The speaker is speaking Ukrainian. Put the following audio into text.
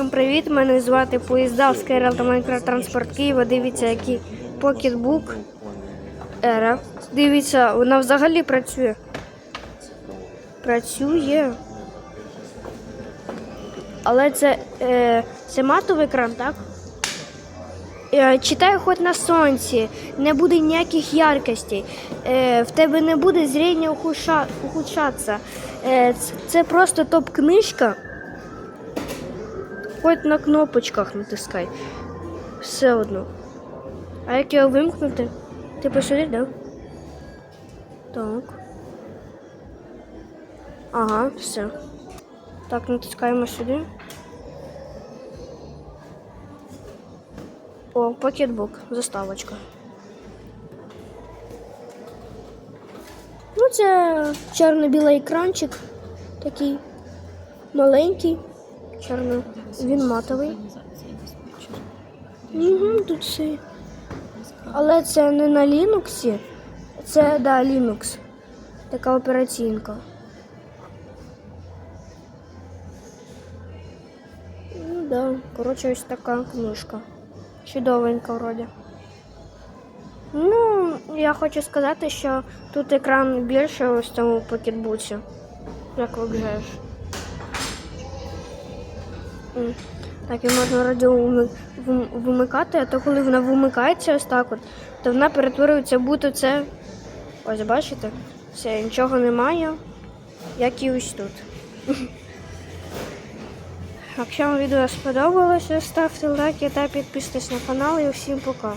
Всім привіт! Мене звати Поїздавський Рел та Майнкрафт Транспорт Києва. Дивіться, який покетбук Ера. Дивіться, вона взагалі працює. Працює. Але це, е, це матовий екран, так? Е, читай хоч на сонці, не буде ніяких яркостей. Е, в тебе не буде зріння ухудша- ухудшатися. Е, це просто топ-книжка. Хоч на кнопочках натискай. Все одно. А як його вимкнути? Ти посюди, да? Так. Ага, все. Так, натискаємо сюди. О, пакетбук, заставочка. Ну, це чорно-білий екранчик. Такий маленький. Чорно. Він матовий. Угу, тут все. Але це не на Linux. Це да, Linux. Така операційка. Ну да, коротше, ось така книжка. Чудовенька вроді. Ну, я хочу сказати, що тут екран більше ось в цьому пакетбуці. Як виглядаєш. М. Так, і можна радіо вимикати, а то коли вона вимикається ось так от, то вона перетворюється, бути це. Ось бачите? Все, нічого немає, як і ось тут. Якщо вам відео сподобалося, ставте лайки та підписуйтесь на канал і всім пока.